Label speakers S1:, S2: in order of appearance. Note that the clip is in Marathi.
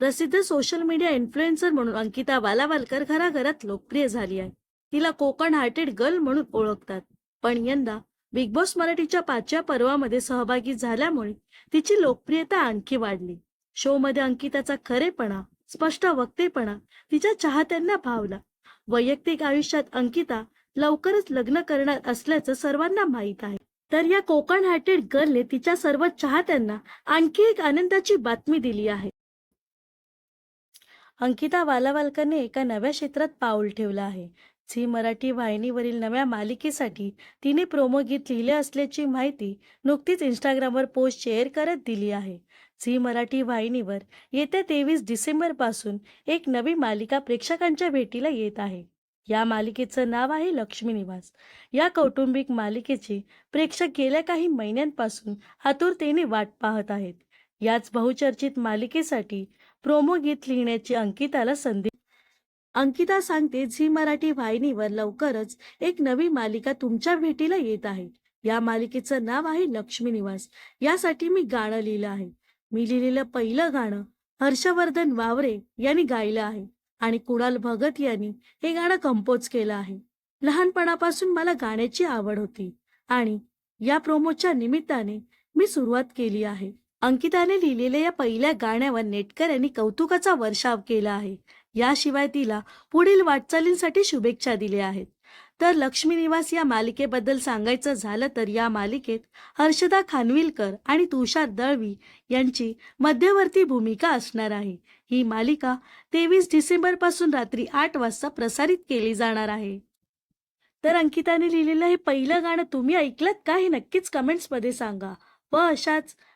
S1: प्रसिद्ध सोशल मीडिया इन्फ्लुएन्सर म्हणून अंकिता वालावालकर घराघरात लोकप्रिय झाली आहे. तिला कोकण हार्टेड गर्ल म्हणून ओळखतात. पण यंदा बिग बॉस मराठीच्या पाचव्या पर्वामध्ये सहभागी झाल्यामुळे तिची लोकप्रियता आणखी वाढली. शो मध्ये अंकिताचा खरेपणा स्पष्ट वक्तेपणा तिच्या चाहत्यांना भावला. वैयक्तिक आयुष्यात अंकिता लवकरच लग्न करणार असल्याचं सर्वांना माहीत आहे. तर या कोकण हार्टेड गर्लने तिच्या सर्व चाहत्यांना आणखी एक आनंदाची बातमी दिली आहे. अंकिता वालावालकरने एका नव्या क्षेत्रात पाऊल ठेवलं आहे. झी मराठी वाहिनीवरील नव्या मालिकेसाठी तिने प्रोमो गीत लिहिले असल्याची माहिती नुकतीच इंस्टाग्रामवर पोस्ट शेअर करत दिली आहे. झी मराठी वाहिनीवर येत्या तेवीस डिसेंबरपासून एक नवी मालिका प्रेक्षकांच्या भेटीला येत आहे. या मालिकेचं नाव आहे लक्ष्मी निवास. या कौटुंबिक मालिकेची प्रेक्षक गेल्या काही महिन्यांपासून आतुरतेने वाट पाहत आहेत. याच बहुचर्चित मालिकेसाठी प्रोमो गीत लिहिण्याची अंकिताला संधी अंकिता सांगते झी मराठी वाहिनीवर लवकरच एक नवी मालिका तुमच्या भेटीला येत आहे. या मालिकेचं नाव आहे लक्ष्मी निवास. यासाठी मी गाणं लिहिलं आहे. मी लिहिलेलं पहिलं गाणं हर्षवर्धन वावरे यांनी गायलं आहे आणि कुणाल भगत यांनी हे गाणं कंपोज केलं आहे. लहानपणापासून मला गाण्याची आवड होती आणि या प्रोमोच्या निमित्ताने मी सुरुवात केली आहे. अंकिताने लिहिलेल्या या पहिल्या गाण्यावर नेटकर यांनी कौतुकाचा वर्षाव केला आहे. याशिवाय तिला पुढील वाटचालींसाठी शुभेच्छा दिल्या आहेत. तर लक्ष्मी निवास या मालिकेबद्दल सांगायचं झालं तर या मालिकेत हर्षदा खानविलकर आणि तुषार दळवी यांची मध्यवर्ती भूमिका असणार आहे. ही मालिका तेवीस डिसेंबरपासून रात्री आठ वाजता प्रसारित केली जाणार आहे. तर अंकिताने लिहिलेलं हे पहिलं गाणं तुम्ही ऐकलत का हे नक्कीच कमेंट्समध्ये सांगा. व अशाच